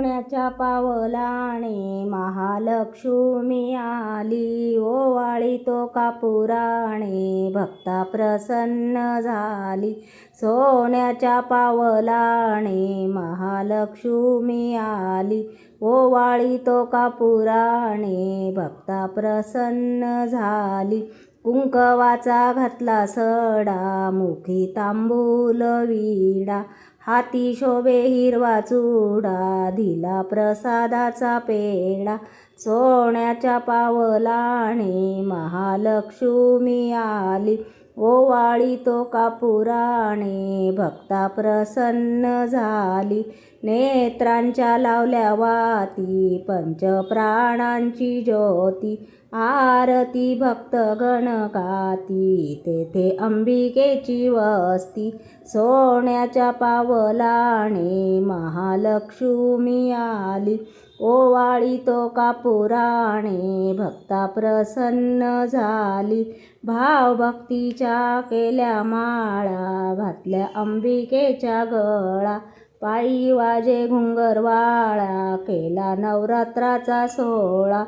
सोन्याच्या पावलाने महालक्ष्मी आली. ओवाळी तो कापुराणे भक्ता प्रसन्न झाली. सोन्याच्या पावलाने महालक्ष्मी आली. ओवाळी तो कापुराणे भक्ता प्रसन्न झाली. कुंकवाचा घातला सडा मुखी तांबूल विडा. हाती शोभे हिरवा चुडा दिला प्रसादाचा पेढा सोन्याच्या पावलाने महालक्ष्मी आली. ओवाळी तो कापुराणे भक्ता प्रसन्न झाली. नेत्रांच्या लावल्या वाती पंचप्राणांची ज्योती आरती भक्त गणकाती तेथे अंबिकेची वस्ती सोन्याच्या पावलाने महालक्ष्मी आली. ओवाळी तो कापुराणे भक्ता प्रसन्न झाली. भावभक्तीच्या केल्या माळा घातल्या अंबिकेच्या गळा. पायी वाजे घुंगरवाळा केला नवरात्राचा सोहळा.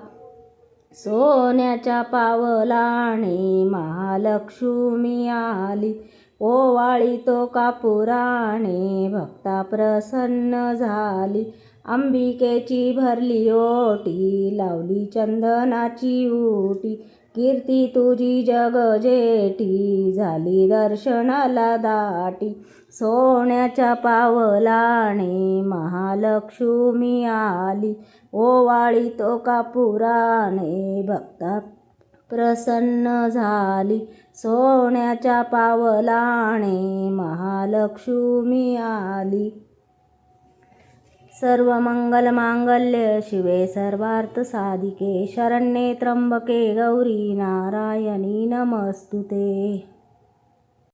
सोन्याच्या पावलाने महालक्ष्मी आली. ओवाळी तो कापुराणे भक्ता प्रसन्न झाली. अंबिकेची भरली ओटी लावली चंदनाची उटी. कीर्ती तुझी जग जेठी झाली दर्शनाला दाटी. सोन्याच्या पावलाने महालक्ष्मी आली. ओवाळी तो कापुराने भक्ता प्रसन्न झाली. सोन्याच्या पावलाने महालक्ष्मी आली. सर्व मंगल मांगल्य शिवे सर्वार्थ साधिके. शरण्ये त्र्यंबके गौरी नारायणी नमस्तुते.